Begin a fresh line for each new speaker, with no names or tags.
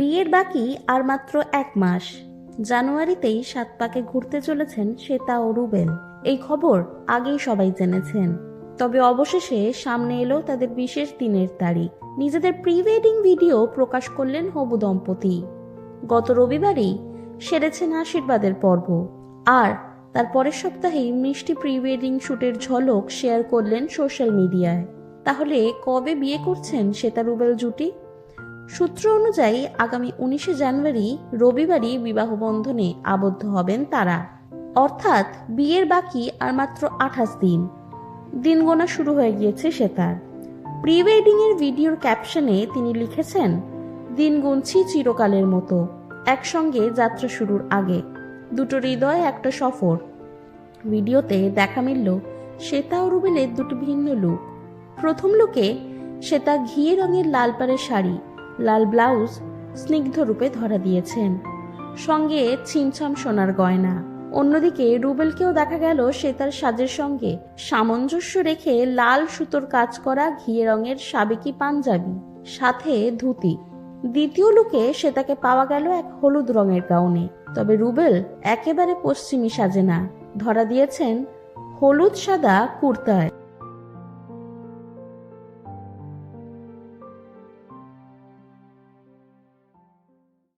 বিয়ের বাকি আর মাত্র এক মাস। জানুয়ারিতেই সাত পাকে ঘুরতে চলেছেন শ্বেতা ও রুবেল। এই খবর আগেই সবাই জেনেছেন। তবে অবশেষে সামনে এলো তাদের বিশেষ দিনের তারিখ। নিজেদের প্রি ওয়েডিং ভিডিও প্রকাশ করলেন হবু দম্পতি। গত রবিবারেই সেরেছেন আশীর্বাদের পর্ব। আর তার পরের সপ্তাহেই মিষ্টি প্রি ওয়েডিং শ্যুটের ঝলক শেয়ার করলেন সোশ্যাল মিডিয়ায়। তাহলে কবে বিয়ে করছেন শ্বেতা রুবেল জুটি? সূত্র অনুযায়ী, আগামী উনিশে জানুয়ারি রবিবারই বিবাহ বন্ধনে আবদ্ধ হবেন তারা। অর্থাৎ বিয়ের বাকি আর মাত্র আঠাশ দিন। দিন গোনা শুরু হয়ে গিয়েছে শ্বেতার প্রি ওয়েডিং এর ভিডিওর ক্যাপশনে তিনি লিখেছেন, দিন গুনছি চিরকালের মতো। একসঙ্গে যাত্রা শুরুর আগে। দুটো হৃদয়, একটা সফর। ভিডিওতে দেখা মিলল, শ্বেতা ও রুবেলের দুটো ভিন্ন লুক। প্রথম লুকে শ্বেতা ঘিয়ে রঙের লাল পাড়ের শাড়ি লাল ব্লাউজ স্নিগ্ধ রূপে ধরা দিয়েছেন। সঙ্গে ছিমছাম সোনার গয়না। অন্যদিকে রুবেলকেও দেখা গেল শ্বেতার সাজের সঙ্গে সামঞ্জস্য রেখে লাল সুতোর কাজ করা ঘিয়ে রঙের সাবেকি পাঞ্জাবি, সাথে ধুতি। দ্বিতীয় লুকে শ্বেতাকে পাওয়া গেল এক হলুদ রঙের গাউনে। তবে রুবেল একেবারে পশ্চিমী সাজে না। ধরা দিয়েছেন হলুদ সাদা কুর্তায়।